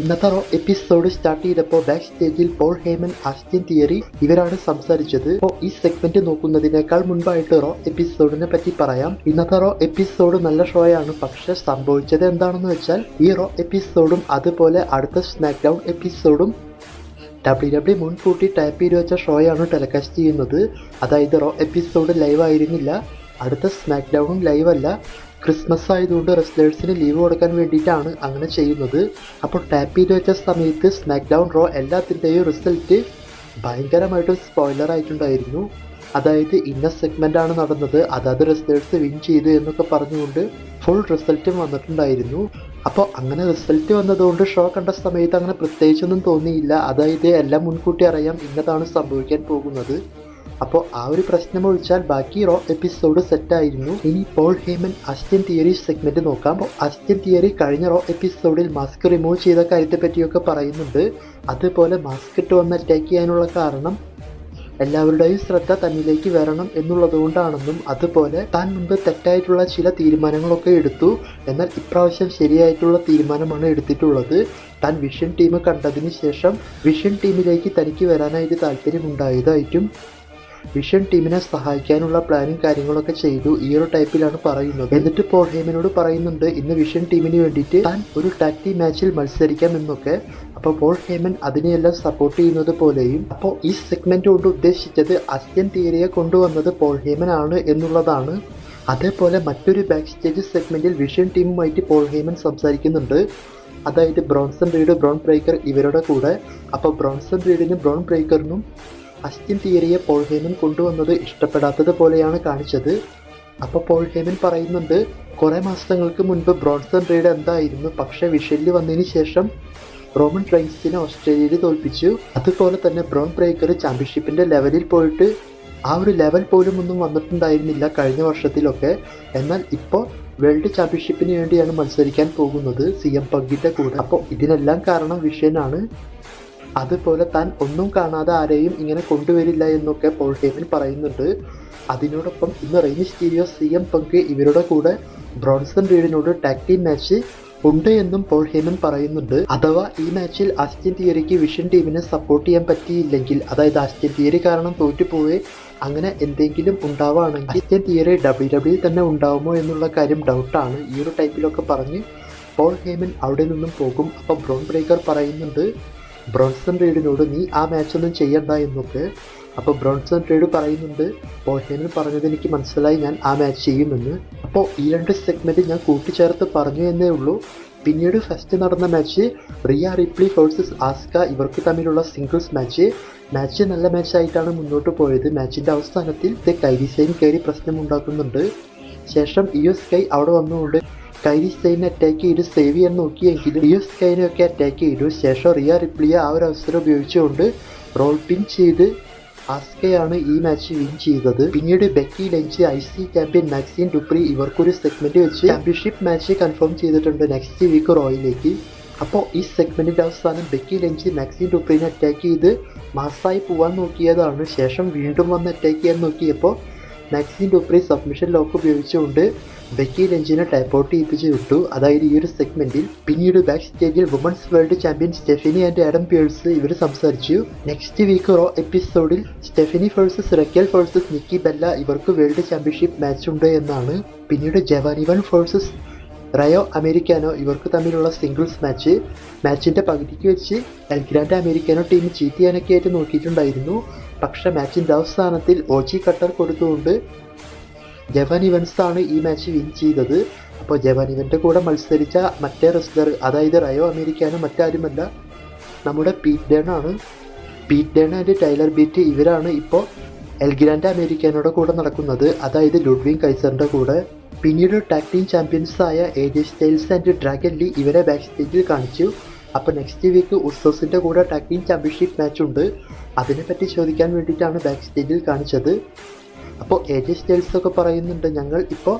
ഇന്നത്തെ episode start ചെയ്തപ്പോൾ back സ്റ്റേജിൽ പോൾ ഹേമൻ ആസ്റ്റിൻ തിയറി ഇവരാണ് സംസാരിച്ചത്. അപ്പോൾ ഈ സെഗ്മെന്റ് നോക്കുന്നതിനേക്കാൾ മുൻപായിട്ട് റോ എപ്പിസോഡിനെ പറ്റി പറയാം. ഇന്നത്തെ റോ എപ്പിസോഡ് നല്ല ഷോയാണ് പക്ഷെ സംഭവിച്ചത് എന്താണെന്ന് വെച്ചാൽ ഈ റോ എപ്പിസോഡും അതുപോലെ അടുത്ത സ്നാക്ക് ഡൗൺ എപ്പിസോഡും ഡബ്ല്യു ഡബ്ല്യു മുൻകൂട്ടി ടൈപ്പ് ചെയ്ത് വെച്ച ഷോയാണ് ടെലികാസ്റ്റ് ചെയ്യുന്നത്. അതായത് റോ എപ്പിസോഡ് ലൈവ് ആയിരുന്നില്ല. അടുത്ത സ്നാക്ക് ഡൗണും ലൈവ് അല്ല. ക്രിസ്മസ് ആയതുകൊണ്ട് റെസ്ലേഴ്സിന് ലീവ് കൊടുക്കാൻ വേണ്ടിയിട്ടാണ് അങ്ങനെ ചെയ്യുന്നത്. അപ്പോൾ ടാപ്പ് ചെയ്ത് വെച്ച സമയത്ത് സ്മാക്ക് ഡൗൺ റോ എല്ലാത്തിന്റെയും റിസൾട്ട് ഭയങ്കരമായിട്ട് സ്പോയിലർ ആയിട്ടുണ്ടായിരുന്നു. അതായത് ഇന്ന സെഗ്മെന്റ് ആണ് നടന്നത് അതാത് റിസൾട്ട്സ് വിൻ ചെയ്തു എന്നൊക്കെ പറഞ്ഞുകൊണ്ട് ഫുൾ റിസൾട്ടും വന്നിട്ടുണ്ടായിരുന്നു. അപ്പോൾ അങ്ങനെ റിസൾട്ട് വന്നതുകൊണ്ട് ഷോ കണ്ട സമയത്ത് അങ്ങനെ പ്രത്യേകിച്ചൊന്നും തോന്നിയില്ല. അതായത് എല്ലാം മുൻകൂട്ടി അറിയാം ഇന്നതാണ് സംഭവിക്കാൻ പോകുന്നത്. അപ്പോൾ ആ ഒരു പ്രശ്നം ഒഴിച്ചാൽ ബാക്കി റോ എപ്പിസോഡ് സെറ്റ് ആയിരുന്നു. ഇനി Paul Heyman Austin Theory segment നോക്കാം. അപ്പോൾ തിയറി കഴിഞ്ഞ റോ എപ്പിസോഡിൽ മാസ്ക് റിമൂവ് ചെയ്ത കാര്യത്തെ പറ്റിയൊക്കെ പറയുന്നുണ്ട്. അതുപോലെ മാസ്ക് ഇട്ട് വന്ന് അറ്റാക്ക് ചെയ്യാനുള്ള കാരണം എല്ലാവരുടെയും ശ്രദ്ധ തന്നിലേക്ക് വരണം എന്നുള്ളതുകൊണ്ടാണെന്നും അതുപോലെ താൻ മുൻപ് തെറ്റായിട്ടുള്ള ചില തീരുമാനങ്ങളൊക്കെ എടുത്തു. എന്നാൽ ഇപ്രാവശ്യം ശരിയായിട്ടുള്ള തീരുമാനമാണ് എടുത്തിട്ടുള്ളത്. താൻ വിഷൻ ടീം കണ്ടതിന് ശേഷം വിഷൻ ടീമിലേക്ക് തനിക്ക് വരാനായിട്ട് താല്പര്യമുണ്ടായതായിട്ടും വിഷൻ ടീമിനെ സഹായിക്കാനുള്ള പ്ലാനും കാര്യങ്ങളൊക്കെ ചെയ്തു. ഈ ഒരു ടൈപ്പിലാണ് പറയുന്നത്. എന്നിട്ട് പോൾ ഹേമനോട് പറയുന്നുണ്ട് ഇന്ന് വിഷൻ ടീമിന് വേണ്ടിയിട്ട് താൻ ഒരു ടാക്ടി മാച്ചിൽ മത്സരിക്കാം എന്നൊക്കെ. അപ്പോൾ പോൾ ഹേമൻ അതിനെയെല്ലാം സപ്പോർട്ട് ചെയ്യുന്നത് പോലെയും അപ്പോൾ ഈ സെഗ്മെന്റ് കൊണ്ട് ഉദ്ദേശിച്ചത് അസ്യൻ തിയറിയെ കൊണ്ടുവന്നത് പോൾ ഹേമൻ ആണ് എന്നുള്ളതാണ്. അതേപോലെ മറ്റൊരു ബാക്ക് സ്റ്റേജ് സെഗ്മെന്റിൽ വിഷൻ ടീമുമായിട്ട് പോൾ ഹേമൻ സംസാരിക്കുന്നുണ്ട്. അതായത് ബ്രോൺസൺ റീഡ് ബ്രോൺ ബ്രേക്കർ ഇവരുടെ കൂടെ. അപ്പോൾ ബ്രോൺസൺ റീഡിനും ബ്രോൺ ബ്രേക്കറിനും അസ്റ്റിൻ തിയറിയെ പോൾ ഹേമൻ കൊണ്ടുവന്നത് ഇഷ്ടപ്പെടാത്തത് പോലെയാണ് കാണിച്ചത്. അപ്പോൾ പോൾ ഹേമൻ പറയുന്നുണ്ട് കുറേ മാസങ്ങൾക്ക് മുൻപ് ബ്രോൺസൺ റീഡ് എന്തായിരുന്നു? പക്ഷേ വിഷലിൽ വന്നതിന് ശേഷം റോമൻ റൈൻസിനെ ഓസ്ട്രേലിയയിൽ തോൽപ്പിച്ചു. അതുപോലെ തന്നെ ബ്രോൺ ബ്രേക്കർ ചാമ്പ്യൻഷിപ്പിന്റെ ലെവലിൽ പോയിട്ട് ആ ഒരു ലെവൽ പോലും ഒന്നും വന്നിട്ടുണ്ടായിരുന്നില്ല കഴിഞ്ഞ വർഷത്തിലൊക്കെ. എന്നാൽ ഇപ്പോൾ വേൾഡ് ചാമ്പ്യൻഷിപ്പിന് വേണ്ടിയാണ് മത്സരിക്കാൻ പോകുന്നത് സി എം പങ്കിന്റെ കൂടെ. അപ്പോൾ ഇതിനെല്ലാം കാരണം വിഷയനാണ് അതുപോലെ താൻ ഒന്നും കാണാതെ ആരെയും ഇങ്ങനെ കൊണ്ടുവരില്ല എന്നൊക്കെ പോൾ ഹേമൻ പറയുന്നുണ്ട്. അതിനോടൊപ്പം ഇന്ന് rainy stereo C M Punk ഇവരുടെ കൂടെ ബ്രോൺസൺ റീഡിനോട് ടാക് ടീം മാച്ച് ഉണ്ട് എന്നും പോൾ ഹേമൻ പറയുന്നുണ്ട്. അഥവാ ഈ മാച്ചിൽ അസ്റ്റിൻ തിയറിക്ക് വിഷൻ ടീമിനെ സപ്പോർട്ട് ചെയ്യാൻ പറ്റിയില്ലെങ്കിൽ അതായത് അസ്റ്റിൻ തിയറി കാരണം തോറ്റുപോയി അങ്ങനെ എന്തെങ്കിലും ഉണ്ടാവുകയാണെങ്കിൽ അസ്റ്റിൻ തിയറി ഡബ്ല്യു ഡബ്ല്യു തന്നെ ഉണ്ടാവുമോ എന്നുള്ള കാര്യം ഡൗട്ടാണ് ഈ ഒരു ടൈപ്പിലൊക്കെ പറഞ്ഞ് പോൾ ഹേമൻ അവിടെ നിന്നും പോകും. അപ്പോൾ ബ്രോൺ ബ്രേക്കർ പറയുന്നുണ്ട് ബ്രോൺസൺ റെയ്ഡിനോട് നീ ആ മാച്ചൊന്നും ചെയ്യണ്ട എന്നൊക്കെ അപ്പോൾ ബ്രോൺസൺ റെയ്ഡ് പറയുന്നുണ്ട്. പോൾ ഹേമൻ പറഞ്ഞത് എനിക്ക് മനസ്സിലായി ഞാൻ ആ മാച്ച് ചെയ്യുമെന്ന്. അപ്പോൾ ഈ രണ്ട് സെഗ്മെന്റ് ഞാൻ കൂട്ടിച്ചേർത്ത് പറഞ്ഞു എന്നേ ഉള്ളൂ. പിന്നീട് ഫസ്റ്റ് നടന്ന match Rhea Ripley versus Asuka ഇവർക്ക് തമ്മിലുള്ള സിംഗിൾസ് മാച്ച്. മാച്ച് നല്ല മാച്ചായിട്ടാണ് മുന്നോട്ട് പോയത്. മാച്ചിന്റെ അവസാനത്തിൽ ദ കൈരിസൈൻ കയറി പ്രശ്നമുണ്ടാക്കുന്നുണ്ട്. ശേഷം ഇ എസ് കൈ അവിടെ വന്നുകൊണ്ട് കൈരി സെയിനെ അറ്റാക്ക് ചെയ്ത് സേവ് ചെയ്യാൻ നോക്കിയെങ്കിലും ഡിയോസ് ഒക്കെ അറ്റാക്ക് ചെയ്തു. ശേഷം റിയ റിപ്ലിയ ആ ഒരു അവസരം ഉപയോഗിച്ചുകൊണ്ട് റോൾ പിൻ ചെയ്ത് ആസ്കയാണ് ഈ മാച്ച് വിൻ ചെയ്തത്. പിന്നീട് Becky Lynch I C champion Maxxine Dupri ഇവർക്കൊരു സെഗ്മെന്റ് വെച്ച് ചാമ്പ്യൻഷിപ്പ് മാച്ച് കൺഫേം ചെയ്തിട്ടുണ്ട് നെക്സ്റ്റ് വീക്ക് റോയിലേക്ക് അപ്പോൾ ഈ സെഗ്മെന്റിന്റെ അവസാനം ബെക്കി ലഞ്ച് മാക്സിൻ ഡുപ്രീനെ അറ്റാക്ക് ചെയ്ത് മാസായി പോവാൻ നോക്കിയതാണ്. ശേഷം വീണ്ടും വന്ന് അറ്റാക്ക് ചെയ്യാൻ നോക്കിയപ്പോൾ മാക്സിൻ ഡുപ്രി സബ്മിഷൻ ലോക്ക് ഉപയോഗിച്ചുകൊണ്ട് ബെക്കി ലഞ്ചിനെ ടൈപ്പ് ഔട്ട് ചെയ്യിപ്പിച്ച് വിട്ടു. അതായത് ഈ ഒരു സെഗ്മെന്റിൽ പിന്നീട് ബാക്ക് സ്റ്റേജിൽ women's world champion Stephanie and Adam Pearce ഇവർ സംസാരിച്ചു. നെക്സ്റ്റ് വീക്ക് റോ എപ്പിസോഡിൽ Stephanie versus Raquel versus Nikki Bella ഇവർക്ക് വേൾഡ് ചാമ്പ്യൻഷിപ്പ് മാച്ച് ഉണ്ട് എന്നാണ് പിന്നീട് ജവാനിവൻ വേഴ്സസ് റയോ അമേരിക്കാനോ ഇവർക്ക് തമ്മിലുള്ള സിംഗിൾസ് മാച്ച് മാച്ചിന്റെ പകുതിക്ക് വെച്ച് എൽഗ്രാൻഡ് അമേരിക്കാനോ ടീം ചീറ്റ് ചെയ്യാനൊക്കെ ആയിട്ട് നോക്കിയിട്ടുണ്ടായിരുന്നു. പക്ഷേ മാച്ചിന്റെ അവസാനത്തിൽ ഓജി കട്ടർ കൊടുത്തുകൊണ്ട് ജവാൻ ഇവൻസ് ആണ് ഈ മാച്ച് വിൻ ചെയ്തത്. അപ്പോൾ ജവാൻ ഇവന്റെ കൂടെ മത്സരിച്ച മറ്റേ റെസ്ലർ അതായത് റയോ അമേരിക്കാനോ മറ്റാരുമല്ല നമ്മുടെ പീറ്റ് ഡേൺ ആണ്. Pete Dunne and Tyler Bate ഇവരാണ് ഇപ്പോൾ എൽഗ്രാൻഡ് അമേരിക്കാനോടെ കൂടെ നടക്കുന്നത്. അതായത് ലുഡ്വിൻ കൈസറിന്റെ കൂടെ. പിന്നീട് ടാക് ടീം ചാമ്പ്യൻസായ ആയ J Styles and Dragon Lee ഇവരെ ബാക്ക് സ്റ്റേജിൽ കാണിച്ചു. അപ്പോൾ നെക്സ്റ്റ് വീക്ക് ഉത്സവസിന്റെ കൂടെ ടാക് ടീം ചാമ്പ്യൻഷിപ്പ് മാച്ച് ഉണ്ട്. അതിനെപ്പറ്റി ചോദിക്കാൻ വേണ്ടിയിട്ടാണ് ബാക്ക് സ്റ്റേജിൽ കാണിച്ചത്. അപ്പോൾ ഏജ് സ്റ്റൈൽസ് ഒക്കെ പറയുന്നുണ്ട് ഞങ്ങൾ ഇപ്പോൾ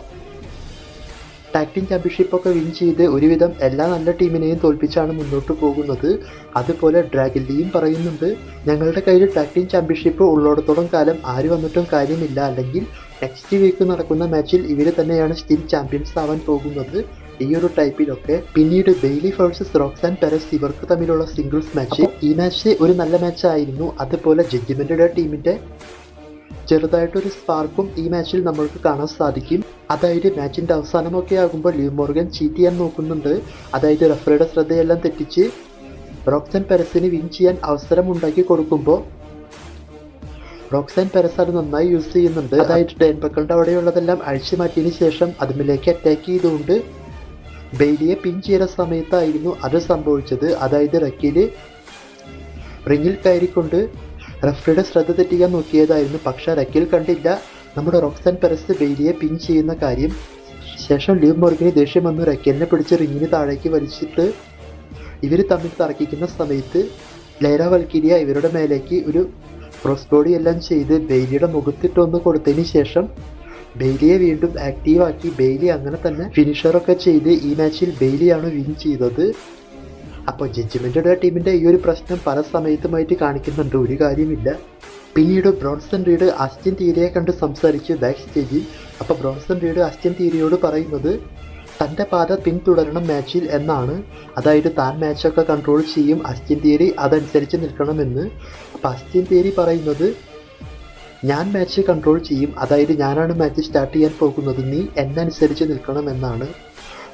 ടാക് ടീം ചാമ്പ്യൻഷിപ്പ് ഒക്കെ വിൻ ചെയ്ത് ഒരുവിധം എല്ലാ നല്ല ടീമിനെയും തോൽപ്പിച്ചാണ് മുന്നോട്ട് പോകുന്നത്. അതുപോലെ ഡ്രാഗില്ലിയും പറയുന്നുണ്ട്. ഞങ്ങളുടെ കയ്യിൽ ടാക് ടീം ചാമ്പ്യൻഷിപ്പ് ഉള്ളിടത്തോളം കാലം ആര് വന്നിട്ടും കാര്യമില്ല. അല്ലെങ്കിൽ നെക്സ്റ്റ് വീക്ക് നടക്കുന്ന മാച്ചിൽ ഇവർ തന്നെയാണ് സ്റ്റിൽ ചാമ്പ്യൻസ് ആവാൻ പോകുന്നത്. ഈ ഒരു ടൈപ്പിലൊക്കെ പിന്നീട് ബെയിലി റോക്സ് ആൻഡ് പെരസ് ഇവർക്ക് തമ്മിലുള്ള സിംഗിൾസ് മാച്ച് ഈ മാച്ച് ഒരു നല്ല മാച്ച് ആയിരുന്നു. അതുപോലെ ജഡ്ജിമെന്റുടെ ടീമിന്റെ ചെറുതായിട്ടൊരു സ്പാർക്കും ഈ മാച്ചിൽ നമ്മൾക്ക് കാണാൻ സാധിക്കും. അതായത് മാച്ചിന്റെ അവസാനമൊക്കെ ആകുമ്പോൾ ലീവ് മോർഗൻ ചീറ്റ് ചെയ്യാൻ നോക്കുന്നുണ്ട്. അതായത് റഫറിയുടെ ശ്രദ്ധയെല്ലാം തെറ്റിച്ച് റോക്സൻ പെരസിന് വിൻ ചെയ്യാൻ അവസരം ഉണ്ടാക്കി കൊടുക്കുമ്പോൾ റോക്സൻ പെരസ് അത് നന്നായി യൂസ് ചെയ്യുന്നുണ്ട്. അതായത് ഡെൻബക്കളുടെ അവിടെയുള്ളതെല്ലാം അഴിച്ചു മാറ്റിയതിന് ശേഷം അതിമിലേക്ക് അറ്റാക്ക് ചെയ്തുകൊണ്ട് ബെയിലിയെ പിൻ ചെയ്ത സമയത്തായിരുന്നു അത് സംഭവിച്ചത്. അതായത് റക്കീൽ റിങ്ങിൽ കയറിക്കൊണ്ട് റഫറിയുടെ ശ്രദ്ധ തെറ്റിക്കാൻ നോക്കിയതായിരുന്നു. പക്ഷേ റക്കീൽ കണ്ടില്ല. നമ്മുടെ റോക്സൻ പെരസ് ബെയിലിയെ പിൻ ചെയ്യുന്ന കാര്യം. ശേഷം ലീവ് മോർഗിന് ദേഷ്യം വന്നു റക്കലിനെ പിടിച്ച് റിങ്ങിന് താഴേക്ക് വലിച്ചിട്ട് ഇവർ തമ്മിൽ തറക്കിക്കുന്ന സമയത്ത് ലൈറ വൽക്കിരിയ ഇവരുടെ മേലേക്ക് ഒരു ക്രോസ് ബോഡി എല്ലാം ചെയ്ത് ബെയിലിയുടെ മുഖത്തിട്ടൊന്ന് കൊടുത്തതിന് ശേഷം ബെയിലിയെ വീണ്ടും ആക്റ്റീവാക്കി ബെയിലി അങ്ങനെ തന്നെ ഫിനിഷറൊക്കെ ചെയ്ത് ഈ മാച്ചിൽ ബെയിലിയാണ് വിൻ ചെയ്തത്. അപ്പോൾ ജഡ്ജ്മെന്റുടെ ടീമിന്റെ ഈ ഒരു പ്രശ്നം പല സമയത്തുമായിട്ട് കാണിക്കുന്നുണ്ട്. ഒരു കാര്യമില്ല. പിന്നീട് ബ്രോൺസൺ റീഡ് അസ്റ്റിൻ തീരയെ കണ്ട് സംസാരിച്ചു ബാക്ക് സ്റ്റേജിൽ അപ്പോൾ ബ്രോൺസൺ റീഡ് അസ്റ്റിൻ തീരയോട് പറയുന്നത് തന്റെ പാത പിന്തുടരണം മാച്ചിൽ എന്നാണ്. അതായത് താൻ മാച്ചൊക്കെ കൺട്രോൾ ചെയ്യും അസ്റ്റിൻ തിയറി അതനുസരിച്ച് നിൽക്കണമെന്ന്. അപ്പോൾ അസ്റ്റിൻ തിയറി പറയുന്നത് ഞാൻ മാച്ച് കൺട്രോൾ ചെയ്യും അതായത് ഞാനാണ് മാച്ച് സ്റ്റാർട്ട് ചെയ്യാൻ പോകുന്നത് നീ എന്നനുസരിച്ച് നിൽക്കണമെന്നാണ്.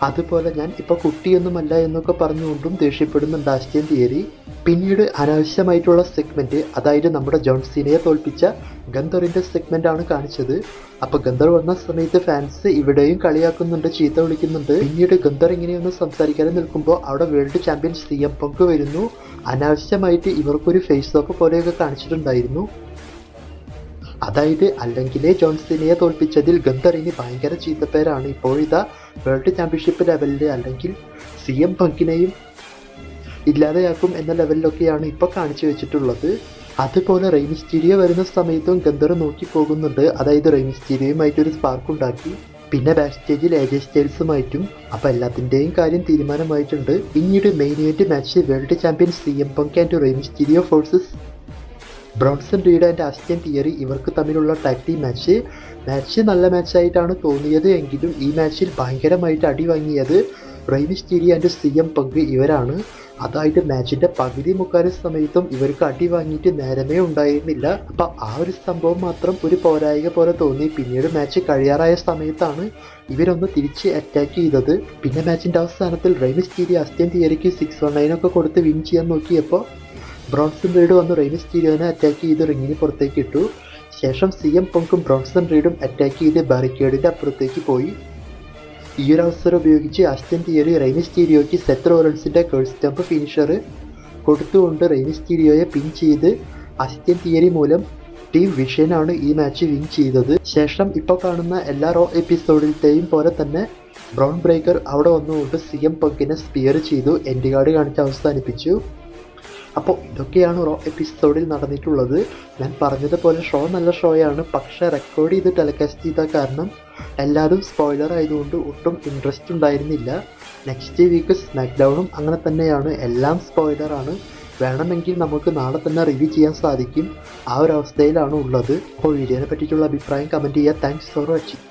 അതുപോലെ ഞാൻ ഇപ്പോൾ കുട്ടിയൊന്നുമല്ല എന്നൊക്കെ പറഞ്ഞുകൊണ്ടും ദേഷ്യപ്പെടുന്നുണ്ട് ആസ്റ്റ്യൻ തിയറി പിന്നീട് അനാവശ്യമായിട്ടുള്ള സെഗ്മെന്റ് അതായത് നമ്മുടെ ജോൺസീനയെ തോൽപ്പിച്ച ഗന്ധറിന്റെ സെഗ്മെന്റ് ആണ് കാണിച്ചത്. അപ്പൊ ഗന്ധർ വന്ന സമയത്ത് ഫാൻസ് ഇവിടെയും കളിയാക്കുന്നുണ്ട് ചീത്ത വിളിക്കുന്നുണ്ട്. പിന്നീട് ഗന്ധർ ഇങ്ങനെയൊന്ന് സംസാരിക്കാതെ നിൽക്കുമ്പോൾ അവിടെ വേൾഡ് ചാമ്പ്യൻ സി എം പങ്ക് വരുന്നു. അനാവശ്യമായിട്ട് ഇവർക്കൊരു ഫേസ് ഓഫ് പോലെയൊക്കെ കാണിച്ചിട്ടുണ്ടായിരുന്നു. അതായത് അല്ലെങ്കിലേ ജോൺസിനെ തോൽപ്പിച്ചതിൽ ഗന്ധറിന് ഭയങ്കര ചീത്തപ്പേരാണ്. ഇപ്പോഴിതാ വേൾഡ് ചാമ്പ്യൻഷിപ്പ് ലെവലിൽ അല്ലെങ്കിൽ സി എം പങ്കിനെയും ഇല്ലാതെയാക്കും എന്ന ലെവലിലൊക്കെയാണ് ഇപ്പോൾ കാണിച്ചു വെച്ചിട്ടുള്ളത്. അതുപോലെ റെയിമിസ്റ്റീരിയോ വരുന്ന സമയത്തും ഗന്ധർ നോക്കി പോകുന്നുണ്ട് അതായത് റെയിമിസ്റ്റീരിയോയുമായിട്ട് ഒരു സ്പാർക്ക് ഉണ്ടാക്കി. പിന്നെ ബാക്ക് സ്റ്റേജിൽ ഏജ് സ്റ്റൈൽസുമായിട്ടും അപ്പോൾ എല്ലാത്തിന്റെയും കാര്യം തീരുമാനമായിട്ടുണ്ട്. പിന്നീട് main event match world champion C M Punk and Rey Mysterio versus Bronson Reed and Austin Theory ഇവർക്ക് തമ്മിലുള്ള ടാക്ടി മാച്ച് മാച്ച് നല്ല മാച്ചായിട്ടാണ് തോന്നിയത്. എങ്കിലും ഈ മാച്ചിൽ ഭയങ്കരമായിട്ട് അടി വാങ്ങിയത് റൈമിസ്റ്റീരി ആൻഡ് സി എം പങ്ക് ഇവരാണ്. അതായത് മാച്ചിന്റെ പകുതി മുക്കാലും സമയത്തും ഇവർക്ക് അടി വാങ്ങിയിട്ട് നേരമേ ഉണ്ടായിരുന്നില്ല. അപ്പം ആ ഒരു സംഭവം മാത്രം ഒരു പോരായിക പോലെ തോന്നി. പിന്നീട് മാച്ച് കഴിയാറായ സമയത്താണ് ഇവരൊന്ന് തിരിച്ച് അറ്റാക്ക് ചെയ്തത്. പിന്നെ മാച്ചിന്റെ അവസാനത്തിൽ റൈമിസ്റ്റീരി അസ്റ്റ്യൻ തിയറിക്ക് സിക്സ് വൺ നയനൊക്കെ കൊടുത്ത് വിൻ ചെയ്യാൻ നോക്കിയപ്പോൾ ബ്രോൺസൺ റീഡ് വന്ന്. റെയിമിസ്റ്റീരിയോനെ അറ്റാക്ക് ചെയ്ത് റിങ്ങിന് പുറത്തേക്ക് ഇട്ടു. ശേഷം സി എം പങ്കും ബ്രോൺസൺ റീഡും അറ്റാക്ക് ചെയ്ത് ബാരിക്കേഡിന്റെ അപ്പുറത്തേക്ക് പോയി. ഈ ഒരു അവസരം ഉപയോഗിച്ച് അസ്റ്റൻ തിയറി റെയിനിസ് സ്റ്റീരിയോയ്ക്ക് സെത്ര ഓറൻസിന്റെ കേൾ സ്റ്റംപ് ഫിനിഷർ കൊടുത്തുകൊണ്ട് റെയിമിസ്റ്റീരിയോയെ പിൻ ചെയ്ത് അസ്റ്റൻ തിയറി മൂലം ടീം വിഷനാണ് ഈ മാച്ച് വിൻ ചെയ്തത്. ശേഷം ഇപ്പോൾ കാണുന്ന എല്ലാ റോ എപ്പിസോഡിലത്തെയും പോലെ തന്നെ ബ്രൗൺ ബ്രേക്കർ അവിടെ വന്നുകൊണ്ട് സി എം പങ്കിനെ സ്പിയർ ചെയ്തു. എൻഡ് കാർഡ് കാണിച്ച് അവസാനിപ്പിച്ചു. അപ്പോൾ ഇതൊക്കെയാണ് റോ എപ്പിസോഡിൽ നടന്നിട്ടുള്ളത്. ഞാൻ പറഞ്ഞതുപോലെ ഷോ നല്ല ഷോയാണ് പക്ഷേ റെക്കോർഡ് ചെയ്ത് ടെലികാസ്റ്റ് ചെയ്ത കാരണം എല്ലാവരും സ്പോയിലർ ആയതുകൊണ്ട് ഒട്ടും ഇൻട്രസ്റ്റ് ഉണ്ടായിരുന്നില്ല. നെക്സ്റ്റ് വീക്ക് സ്മാക്ക് ഡൗണും അങ്ങനെ തന്നെയാണ്. എല്ലാം സ്പോയിലറാണ് വേണമെങ്കിൽ നമുക്ക് നാളെ തന്നെ റിവ്യൂ ചെയ്യാൻ സാധിക്കും. ആ ഒരു അവസ്ഥയിലാണ് ഉള്ളത്. അപ്പോൾ വീഡിയോനെ പറ്റിയിട്ടുള്ള അഭിപ്രായം കമന്റ് ചെയ്യുക താങ്ക്സ് ഫോർ വാച്ചിങ്